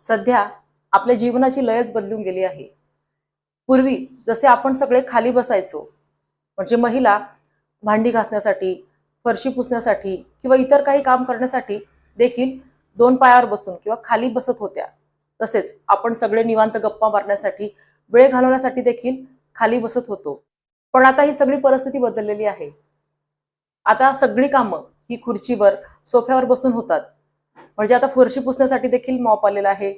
सध्या आपल्या जीवनाची लयच बदलून गेली आहे. पूर्वी जसे आपण सगळे खाली बसायचो म्हणजे महिला भांडी घासण्यासाठी फरशी पुसण्यासाठी किंवा इतर काही काम करण्यासाठी देखील दोन पायावर बसून किंवा खाली बसत होत्या. तसेच आपण सगळे निवांत गप्पा मारण्यासाठी वेळ घालवण्यासाठी देखील खाली बसत होतो. पण आता ही सगळी परिस्थिती बदललेली आहे. आता सगळी कामं ही खुर्चीवर सोफ्यावर बसून होतात. म्हणजे आता फरशी पुसण्यासाठी देखील मॉप आलेला आहे.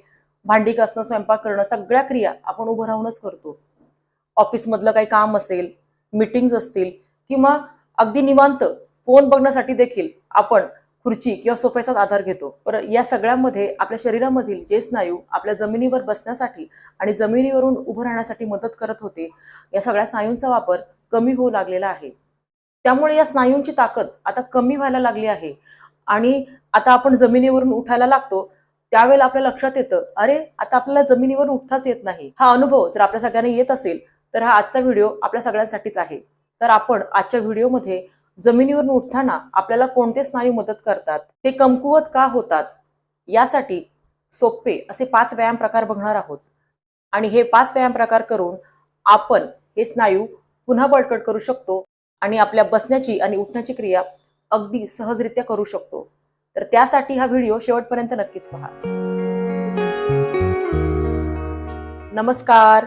भांडी घासणं स्वयंपाक करणं सगळ्या क्रिया आपण उभं राहूनच करतो. ऑफिसमधलं काही काम असेल मिटिंग्स असतील किंवा अगदी निवांत फोन बघण्यासाठी देखील आपण खुर्ची किंवा सोफ्याचाच आधार घेतो. पर या सगळ्यामध्ये आपल्या शरीरामधील जे स्नायू आपल्या जमिनीवर बसण्यासाठी आणि जमिनीवरून उभं राहण्यासाठी मदत करत होते या सगळ्या स्नायूंचा वापर कमी होऊ लागलेला आहे. त्यामुळे या स्नायूंची ताकद आता कमी व्हायला लागली आहे. आणि आता आपण जमिनीवरून उठायला लागतो त्यावेळेला आपल्या लक्षात येतं अरे आता आपल्याला जमिनीवरून उठताच येत नाही. हा अनुभव जर आपल्या सगळ्यांना येत असेल तर हा आजचा व्हिडिओ आपल्या सगळ्यांसाठीच आहे. तर आपण आजच्या व्हिडिओमध्ये जमिनीवरून उठताना आपल्याला कोणते स्नायू मदत करतात ते कमकुवत का होतात यासाठी सोपे असे पाच व्यायाम प्रकार बघणार आहोत. आणि हे पाच व्यायाम प्रकार करून आपण हे स्नायू पुन्हा बळकट करू शकतो आणि आपल्या बसण्याची आणि उठण्याची क्रिया अगदी सहजरित्या करू शकतो. तर त्यासाठी हा व्हिडिओ शेवटपर्यंत नक्कीच पहा. नमस्कार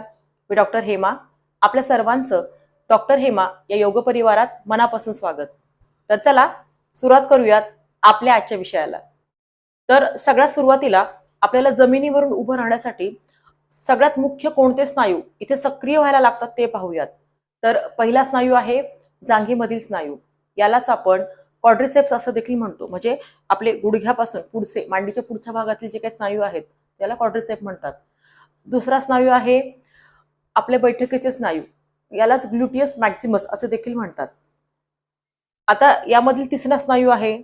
मी डॉक्टर हेमा. आपल्या सर्वांचं डॉक्टर हेमा या योग परिवारात मनापासून स्वागत. तर चला सुरुवात करूयात आपल्या आजच्या विषयाला. तर सगळ्यात सुरुवातीला आपल्याला जमिनीवरून उभं राहण्यासाठी सगळ्यात मुख्य कोणते स्नायू इथे सक्रिय व्हायला लागतात ते पाहूयात. तर पहिला स्नायू आहे जांघेमधील स्नायू. यालाच आपण क्वाड्रिसेप्स असं देखील म्हणतो. म्हणजे आपले गुडघ्यापासून पुढचे मांडीच्या पुढच्या भागातील जे काही स्नायू आहेत त्याला क्वाड्रिसेप म्हणतात. दुसरा स्नायू आहे आपल्या बैठकीचे स्नायू. यालाच ग्लुटियस मॅक्झिमस असे देखील म्हणतात. आता यामधील तिसरा स्नायू आहे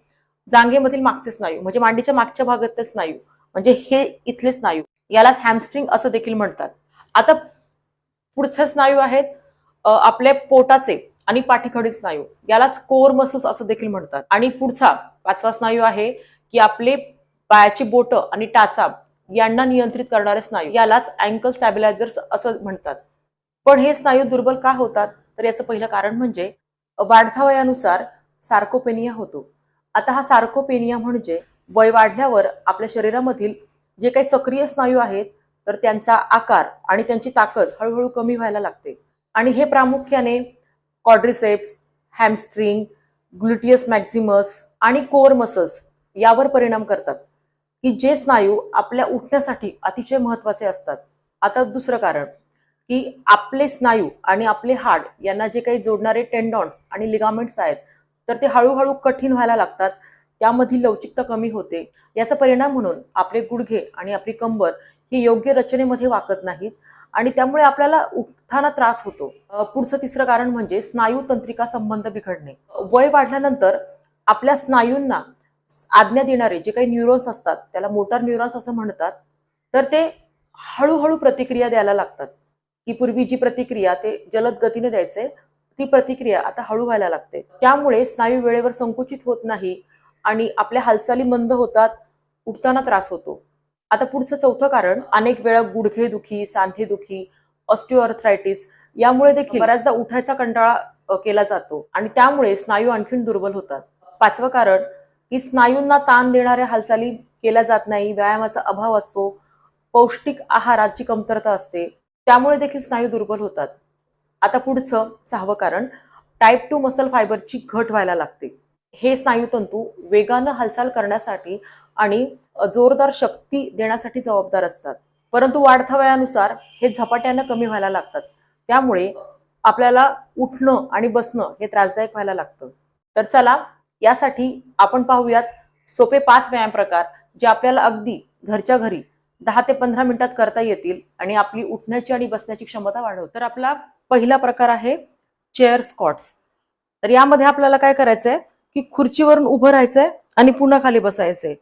जांघेमधील मागचे स्नायू म्हणजे मांडीच्या मागच्या भागातले स्नायू. म्हणजे हे इथले स्नायू. यालाच हॅमस्ट्रिंग असं देखील म्हणतात. आता पुढचे स्नायू आहेत आपले आपल्या पोटाचे. आणि पाठीखडी स्नायू. यालाच कोर मसल्स असं देखील म्हणतात. आणि पुढचा पाचवा स्नायू आहे की आपले पायाची बोट आणि टाचा यांना नियंत्रित करणारे स्नायू. यालाच अँकल स्टॅबिलायझर्स असं म्हणतात. पण हे स्नायू दुर्बल का होतात? तर याचं पहिलं कारण म्हणजे वाढता वयानुसार सार्कोपेनिया होतो. आता हा सार्कोपेनिया म्हणजे वय वाढल्यावर आपल्या शरीरामधील जे काही सक्रिय स्नायू आहेत तर त्यांचा आकार आणि त्यांची ताकद हळूहळू कमी व्हायला लागते. आणि हे प्रामुख्याने कॉड्रिसेप्स हॅमस्ट्रिंग ग्लुटियस मॅक्झिमस आणि कोर मसल्स यावर परिणाम करतात. की जे स्नायू आपल्या उठण्यासाठी अतिशय महत्त्वाचे असतात. आता दुसरं कारण की आपले स्नायू आणि आपले हाड यांना जे काही जोडणारे टेंडॉन्स आणि लिगामेंट्स आहेत तर ते हळूहळू कठीण व्हायला लागतात. त्यामधील लवचिकता कमी होते. याचा परिणाम म्हणून आपले गुडघे आणि आपली कंबर ही योग्य रचनेमध्ये वाकत नाहीत. आणि त्यामुळे आपल्याला उठताना त्रास होतो. पुढचं तिसरं कारण म्हणजे स्नायू तंत्रिका संबंध बिघडणे. वय वाढल्यानंतर आपल्या स्नायूंना आज्ञा देणारे जे काही न्यूरॉन्स असतात त्याला मोटार न्यूरॉन्स असं म्हणतात तर ते हळूहळू प्रतिक्रिया द्यायला लागतात. की पूर्वी जी प्रतिक्रिया ते जलद गतीने द्यायचे ती प्रतिक्रिया आता हळू व्हायला लागते. त्यामुळे स्नायू वेळेवर संकुचित होत नाही आणि आपल्या हालचाली मंद होतात उठताना त्रास होतो. आता पुढचं चौथं कारण अनेक वेळा गुडघेदुखी सांधेदुखी सांधे यामुळे देखील बऱ्याचदा उठायचा कंटाळा केला जातो. आणि त्यामुळे स्नायू आणखीन दुर्बल होतात. पाचवं कारण की स्नायूंना ताण देणाऱ्या हालचाली केल्या जात नाही व्यायामाचा अभाव असतो पौष्टिक आहाराची कमतरता असते त्यामुळे देखील स्नायू दुर्बल होतात. आता पुढचं सहावं कारण टाईप टू मसल फायबरची घट व्हायला लागते. हे स्नायूतंतू वेगानं हालचाल करण्यासाठी आणि जोरदार शक्ती देण्यासाठी जबाबदार असतात. परंतु वाढत्या वयानुसार हे झपाट्यानं कमी व्हायला लागतात. त्यामुळे आपल्याला उठणं आणि बसणं हे त्रासदायक व्हायला लागतं. तर चला यासाठी आपण पाहूयात सोपे पाच व्यायाम प्रकार जे आपल्याला अगदी घरच्या घरी दहा ते पंधरा मिनिटात करता येतील आणि आपली उठण्याची आणि बसण्याची क्षमता वाढव. तर आपला पहिला प्रकार आहे चेअर स्कॉट्स तर यामध्ये आपल्याला काय करायचंय की खुर्चीवरून उभं राहायचंय आणि पुन्हा खाली बसायचंय.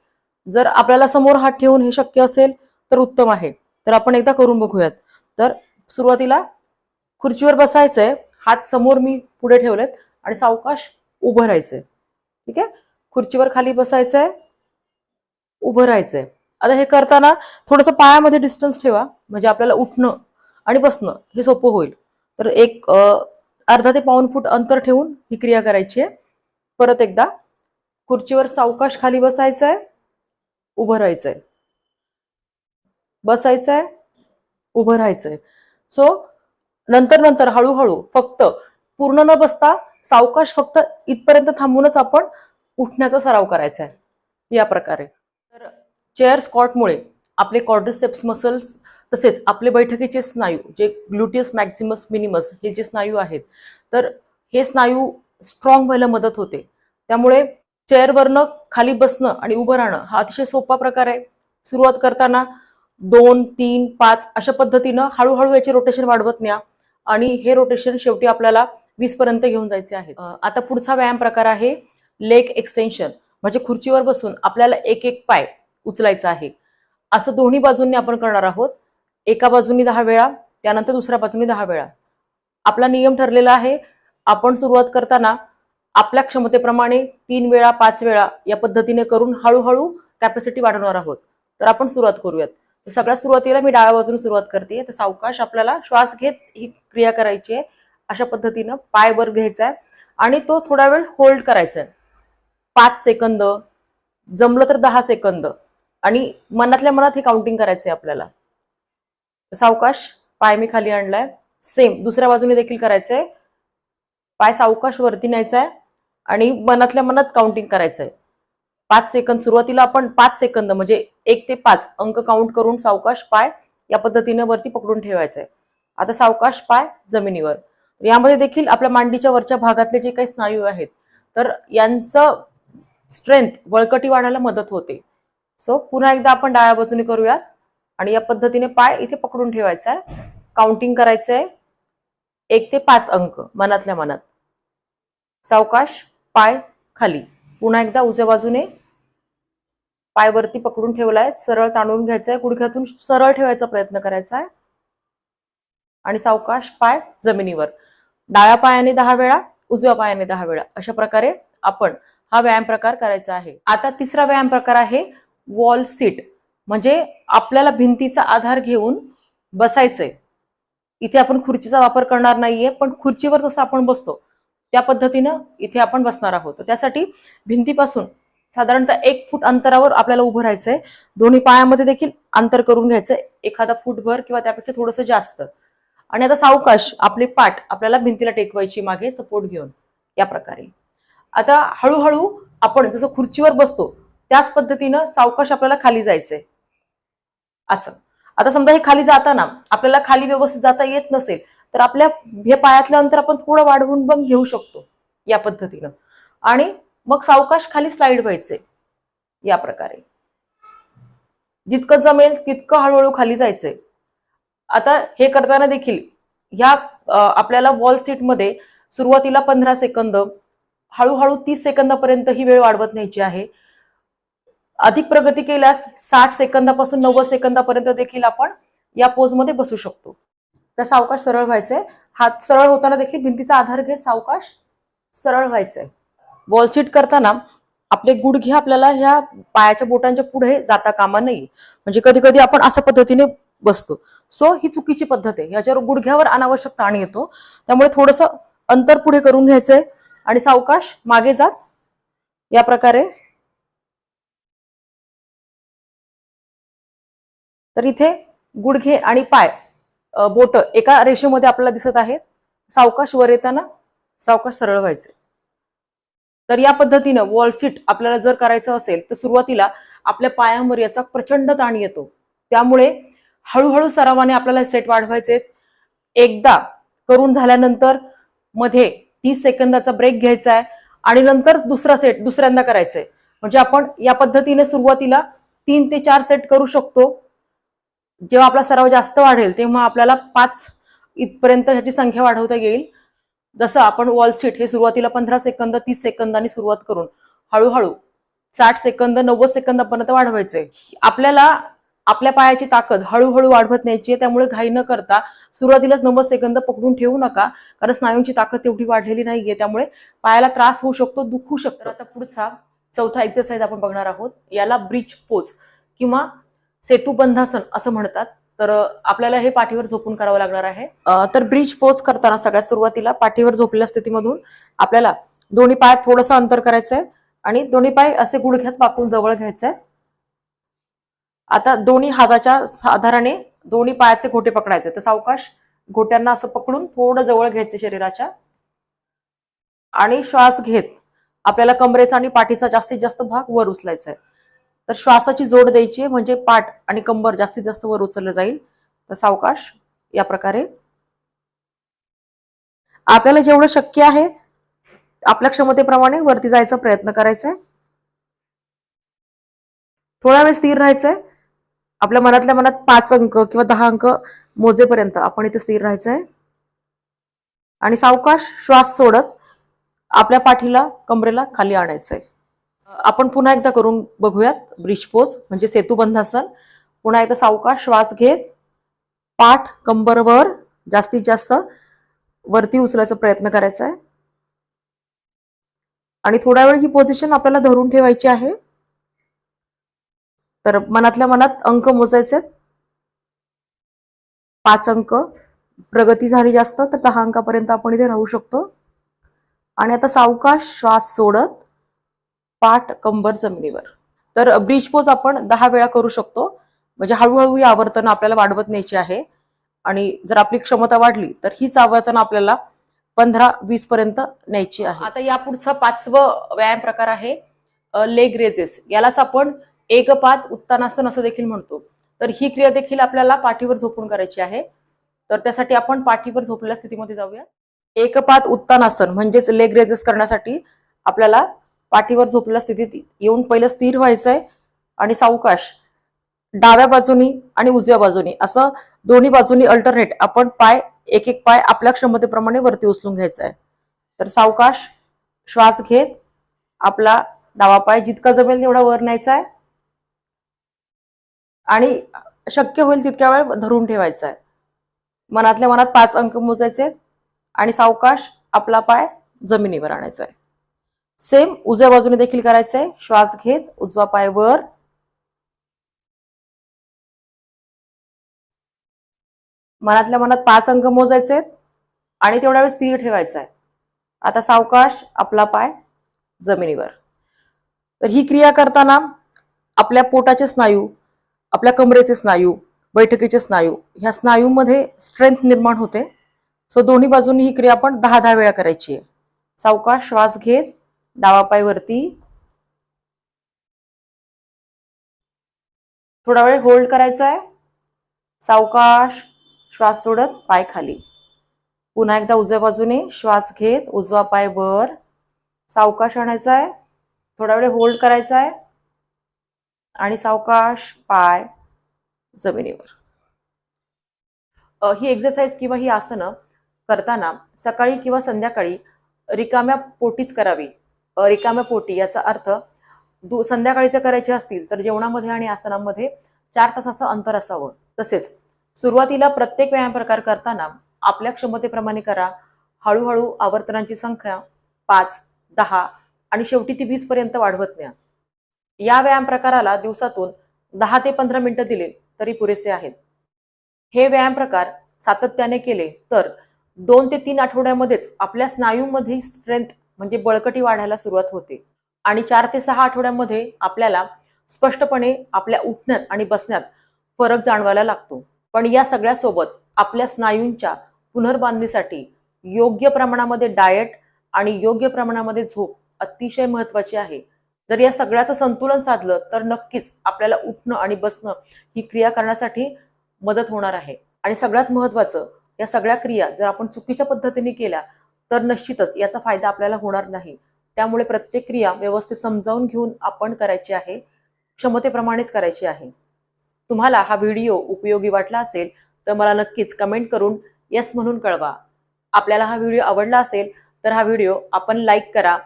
जर आपल्याला समोर हात ठेवून हे शक्य असेल तर उत्तम आहे. तर आपण एकदा करून बघूयात. तर सुरुवातीला खुर्चीवर बसायचंय. हात समोर मी पुढे ठेवलेत आणि सावकाश उभं राहायचंय. ठीक आहे? खुर्चीवर खाली बसायचंय. उभं राहायचंय. आता हे करताना थोडंसं पायामध्ये डिस्टन्स ठेवा. म्हणजे आपल्याला उठणं आणि बसणं हे सोपं होईल. तर एक अर्धा ते पाऊन फूट अंतर ठेवून ही क्रिया करायची आहे. परत एकदा खुर्चीवर सावकाश खाली बसायचं आहे उभं राहायचंय. बसायचंय उभं राहायचंय. सो नंतर नंतर हळूहळू फक्त पूर्ण न बसता सावकाश फक्त इथपर्यंत थांबूनच आपण उठण्याचा सराव करायचा आहे या प्रकारे. तर चेअर स्कॉटमुळे आपले कॉर्डिसेप्स मसल्स तसेच आपले बैठकीचे स्नायू जे ग्लुटियस मॅक्झिमस मिनिमस हे जे स्नायू आहेत तर हे स्नायू स्ट्रॉंग व्हायला मदत होते. त्यामुळे चेअरवरनं खाली बसणं आणि उभं राहणं हा अतिशय सोपा प्रकार आहे. सुरुवात करताना दोन तीन पाच अशा पद्धतीनं हळूहळू याचे रोटेशन वाढवत न्या आणि हे रोटेशन शेवटी आपल्याला वीस पर्यंत घेऊन जायचे आहे. आता पुढचा व्यायाम प्रकार आहे लेग एक्सटेन्शन म्हणजे खुर्चीवर बसून आपल्याला एक एक पाय उचलायचा आहे. असं दोन्ही बाजूंनी आपण करणार आहोत. एका बाजूनी दहा वेळा त्यानंतर दुसऱ्या बाजूनी दहा वेळा. आपला नियम ठरलेला आहे. आपण सुरुवात करताना आपल्या क्षमतेप्रमाणे तीन वेळा पाच वेळा या पद्धतीने करून हळूहळू कॅपॅसिटी वाढवणार आहोत. तर आपण सुरुवात करूयात. तर सगळ्यात सुरुवातीला मी डाव्या बाजूने सुरुवात करते. तर सावकाश आपल्याला श्वास घेत ही क्रिया करायची आहे. अशा पद्धतीनं पाय वर घ्यायचा आहे आणि तो थोडा वेळ होल्ड करायचा आहे पाच सेकंद जमलं तर दहा सेकंद आणि मनातल्या मनात हे काउंटिंग करायचं आहे आपल्याला. सावकाश पाय मी खाली आणलाय. सेम दुसऱ्या बाजूने देखील करायचंय. पाय सावकाश वरती न्यायचा आहे आणि मनातल्या मनात काउंटिंग करायचंय. पाच सेकंद सुरुवातीला आपण पाच सेकंद म्हणजे एक ते पाच अंक काउंट करून सावकाश पाय या पद्धतीने वरती पकडून ठेवायचंय. आता सावकाश पाय जमिनीवर. यामध्ये देखील आपल्या मांडीच्या वरच्या भागातले जे काही स्नायू आहेत तर यांचं स्ट्रेंथ बळकटी वाढायला मदत होते. सो पुन्हा एकदा आपण डाव्या बाजूने करूयात. आणि या पद्धतीने पाय इथे पकडून ठेवायचा आहे काउंटिंग करायचं आहे एक ते पाच अंक मनातल्या मनात. सावकाश पाय खाली. पुन्हा एकदा उजव्या बाजूने पाय वरती पकडून ठेवलाय. सरळ ताणून घ्यायचा आहे गुडघ्यातून सरळ ठेवायचा प्रयत्न करायचा आहे आणि सावकाश पाय जमिनीवर. डाव्या पायाने दहा वेळा उजव्या पायाने दहा वेळा. अशा प्रकारे आपण हा व्यायाम प्रकार करायचा आहे. आता तिसरा व्यायाम प्रकार आहे वॉल सीट. म्हणजे आपल्याला भिंतीचा आधार घेऊन बसायचंय. इथे आपण खुर्चीचा वापर करणार नाहीये पण खुर्चीवर जसं आपण बसतो त्या पद्धतीनं इथे आपण बसणार आहोत. त्यासाठी भिंतीपासून साधारणतः एक फूट अंतरावर आपल्याला उभं राहायचंय. दोन्ही पायामध्ये देखील अंतर करून घ्यायचंय. एखादा फूटभर किंवा त्यापेक्षा थोडंसं जास्त. आणि आता सावकाश आपली पाठ आपल्याला भिंतीला टेकवायची मागे सपोर्ट घेऊन या प्रकारे. आता हळूहळू आपण जसं खुर्चीवर बसतो त्याच पद्धतीनं सावकाश आपल्याला खाली जायचंय. असं. आता समजा हे खाली जाताना आपल्याला खाली व्यवस्थित जाता येत नसेल तर आपल्या हे पायातलं अंतर आपण थोडं वाढवून पण घेऊ शकतो या पद्धतीनं. आणि मग सावकाश खाली स्लाइड व्हायचे या प्रकारे. जितकं जमेल तितकं हळूहळू खाली जायचंय. आता हे करताना देखील ह्या आपल्याला वॉल सीटमध्ये सुरुवातीला पंधरा सेकंद हळूहळू तीस सेकंदापर्यंत ही वेळ वाढवत न्यायची आहे. अधिक प्रगती केल्यास साठ सेकंदापासून नव्वद सेकंदापर्यंत देखील आपण या पोजमध्ये बसू शकतो. त्या सावकाश सरळ व्हायचे हात सरळ होताना देखील भिंतीचा आधार घेत सावकाश सरळ व्हायचंय. वॉल सीट करताना आपले गुडघे आपल्याला ह्या पायाच्या बोटांच्या पुढे जाता कामा नाही म्हणजे कधी कधी आपण अशा पद्धतीने बसतो. सो ही चुकीची पद्धत आहे. ह्याच्यावर गुडघ्यावर अनावश्यक ताण येतो. त्यामुळे थोडस अंतर पुढे करून घ्यायचंय. आणि सावकाश मागे जात. या प्रकारे. तर इथे गुडघे आणि पाय. बोट एका रेषेमध्ये आपल्याला दिसत आहेत. सावकाश वर येताना सावकाश सरळ व्हायचे तर या पद्धतीनं वॉल सीट आपल्याला जर करायचं असेल तर सुरुवातीला आपल्या पायावर याचा प्रचंड ताण येतो. त्यामुळे हळूहळू सरावाने आपल्याला सेट वाढवायचे. एकदा करून झाल्यानंतरमध्ये तीस सेकंदाचा ब्रेक घ्यायचा आहे आणि नंतर दुसरा सेट दुसऱ्यांदा करायचंय. म्हणजे आपण या पद्धतीने सुरुवातीला तीन ते चार सेट करू शकतो. जेव्हा आपला सराव जास्त वाढेल तेव्हा आपल्याला पाच इथपर्यंत ह्याची संख्या वाढवता येईल. जसं आपण वॉल सीट हे सुरुवातीला पंधरा सेकंद तीस सेकंदांनी सुरुवात करून हळूहळू साठ सेकंद नव्वद सेकंदापर्यंत वाढवायचंय आपल्याला आपल्या पायाची ताकद हळूहळू वाढवत न्यायची आहे त्यामुळे घाई न करता सुरुवातीलाच नव्वद सेकंद पकडून ठेवू नका कारण स्नायूंची ताकद तेवढी वाढलेली नाहीये त्यामुळे पायाला त्रास होऊ शकतो दुखू शकतो. आता पुढचा चौथा एक्सरसाइज आपण बघणार आहोत याला ब्रिज पोच किंवा सेतुबंधासन असं म्हणतात. तर आपल्याला हे पाठीवर झोपून करावं लागणार आहे. तर ब्रिज पोच करताना सगळ्यात सुरुवातीला पाठीवर झोपलेल्या स्थितीमधून आपल्याला दोन्ही पायात थोडंसं अंतर करायचं आहे आणि दोन्ही पाय असे गुडघ्यात वाकून जवळ घ्यायचे आहे आता दोन्ही हाताच्या साधारणे दोन्ही पायाचे घोटे पकडायचे. तर सावकाश घोट्यांना असं पकडून थोडं जवळ घ्यायचे शरीराच्या. आणि श्वास घेत आपल्याला कमरेचा आणि पाठीचा जास्तीत जास्त भाग वर उचलायचा आहे तर श्वासाची जोड द्यायची आहे म्हणजे पाठ आणि कंबर जास्तीत जास्त वर उचललं जाईल. तर सावकाश या प्रकारे आपल्याला जेवढं शक्य आहे आपल्या क्षमतेप्रमाणे वरती जायचा प्रयत्न करायचा आहे थोडा वेळ स्थिर राहायचंय. आपल्या मनातल्या मनात पाच अंक किंवा दहा अंक मोजेपर्यंत आपण इथे स्थिर राहायचंय. आणि सावकाश श्वास सोडत आपल्या पाठीला कमरेला खाली आणायचंय. आपण पुन्हा एकदा करून बघूयात ब्रिज पोज म्हणजे सेतुबंधासन पुन्हा एकदा सावकाश श्वास घेत पाठ कंबरवर जास्तीत जास्त वरती उचलायचा प्रयत्न करायचा आहे. आणि थोडा वेळ ही पोझिशन आपल्याला धरून ठेवायची आहे. तर मनातल्या मनात अंक मोजायचे आहेत. पाच अंक. प्रगती झाली जास्त तर दहा अंकापर्यंत आपण इथे राहू शकतो. आणि आता सावकाश श्वास सोडत पाठ कंबर जमिनीवर. तर ब्रिज पोज आपण दहा वेळा करू शकतो. म्हणजे हळूहळू ही आवर्तन आपल्याला वाढवत न्यायची आहे. आणि जर आपली क्षमता वाढली तर हीच आवर्तन आपल्याला पंधरा वीस पर्यंत न्यायची आहे. आता या पुढचा पाचवं व्यायाम प्रकार आहे लेग रेजेस यालाच आपण एकपात उत्तानासन असं देखील म्हणतो. तर ही क्रिया देखील आपल्याला पाठीवर झोपून करायची आहे. तर त्यासाठी आपण पाठीवर झोपलेल्या स्थितीमध्ये जाऊया. एकपात उत्तानासन म्हणजेच लेग रेजेस करण्यासाठी आपल्याला पाठीवर झोपलेल्या स्थितीत येऊन पहिलं स्थिर व्हायचंय आणि सावकाश डाव्या बाजूनी आणि उजव्या बाजूनी असं दोन्ही बाजूनी अल्टरनेट आपण पाय एक एक पाय आपल्या क्षमतेप्रमाणे वरती उचलून घ्यायचा आहे तर सावकाश श्वास घेत आपला डावा पाय जितका जमेल तेवढा वर न्यायचा आहे आणि शक्य होईल तितक्या वेळ धरून ठेवायचा आहे मनातल्या मनात पाच अंक मोजायचे आहेत आणि सावकाश आपला पाय जमिनीवर आणायचा आहे सेम उजव्या बाजूने देखील करायचंय. श्वास घेत उजवा पाय वर. मनातल्या मनात पाच अंक मोजायचे आहेत आणि तेवढ्या वेळ स्थिर ठेवायचा आहे आता सावकाश आपला पाय जमिनीवर. तर ही क्रिया करताना आपल्या पोटाचे स्नायू आपल्या कमरेचे स्नायू बैठकीचे स्नायू ह्या स्नायूमध्ये स्ट्रेंथ निर्माण होते. सो दोन्ही बाजूनी ही क्रिया आपण दहा दहा वेळा करायची आहे. सावकाश श्वास घेत डावा पाय वरती थोडा वेळ होल्ड करायचा आहे सावकाश श्वास सोडत पाय खाली. पुन्हा एकदा उजव्या बाजूने श्वास घेत उजवा पाय वर. सावकाश आणायचा आहे थोडा वेळ होल्ड करायचा आहे आणि सावकाश पाय जमिनीवर. ही एक्सरसाइज किंवा ही आसनं करताना सकाळी किंवा संध्याकाळी रिकाम्या पोटीच करावी. रिकाम्या पोटी याचा अर्थ दु संध्याकाळी जर करायचे असतील तर जेवणामध्ये आणि आसनामध्ये चार तासाचं अंतर असावं. तसेच सुरुवातीला प्रत्येक व्यायाम प्रकार करताना आपल्या क्षमतेप्रमाणे करा. हळूहळू आवर्तनांची संख्या पाच दहा आणि शेवटी ती वीस पर्यंत वाढवत न्या. या व्यायाम प्रकाराला दिवसातून दहा ते पंधरा मिनिटं दिले तरी पुरेसे आहेत. हे व्यायाम प्रकार सातत्याने केले तर दोन ते तीन आठवड्यामध्येच आपल्या स्नायूमध्ये स्ट्रेंथ म्हणजे बळकटी वाढायला सुरुवात होते. आणि चार ते सहा आठवड्यामध्ये आपल्याला स्पष्टपणे आपल्या उठण्यात आणि बसण्यात फरक जाणवायला लागतो. पण या सगळ्यासोबत आपल्या स्नायूंच्या पुनर्बांधणीसाठी योग्य प्रमाणामध्ये डाएट आणि योग्य प्रमाणामध्ये झोप अतिशय महत्वाची आहे. जर या सगळ्याचं संतुलन साधलं तर नक्कीच आपल्याला उठणं आणि बसणं ही क्रिया करण्यासाठी मदत होणार आहे. आणि सगळ्यात महत्वाचं या सगळ्या क्रिया जर आपण चुकीच्या पद्धतीने केल्या तर निश्चितच याचा फायदा आपल्याला होणार नाही. त्यामुळे प्रत्येक क्रिया व्यवस्थित समजावून घेऊन आपण करायची आहे क्षमतेप्रमाणेच करायची आहे. तुम्हाला हा व्हिडिओ उपयोगी वाटला असेल तर मला नक्कीच कमेंट करून येस म्हणून कळवा. आपल्याला हा व्हिडिओ आवडला असेल तर हा व्हिडिओ आपण लाईक करा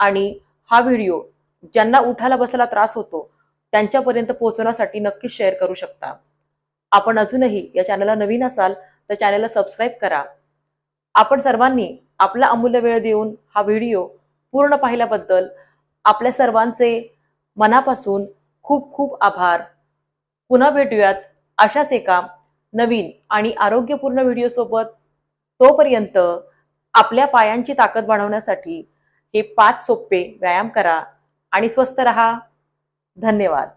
आणि हा व्हिडिओ ज्यांना उठायला बसायला त्रास होतो त्यांच्यापर्यंत पोहोचवण्यासाठी नक्कीच शेअर करू शकता. आपण अजूनही या चॅनलला नवीन असाल तर चॅनलला सबस्क्राईब करा. आपण सर्वांनी आपला अमूल्य वेळ देऊन हा व्हिडिओ पूर्ण पाहिल्याबद्दल आपल्या सर्वांचे मनापासून खूप खूप आभार. पुन्हा भेटूयात अशाच एका नवीन आणि आरोग्यपूर्ण व्हिडिओसोबत तोपर्यंत आपल्या पायांची ताकद वाढवण्यासाठी हे पाच सोपे व्यायाम करा आणि स्वस्थ रहा. धन्यवाद.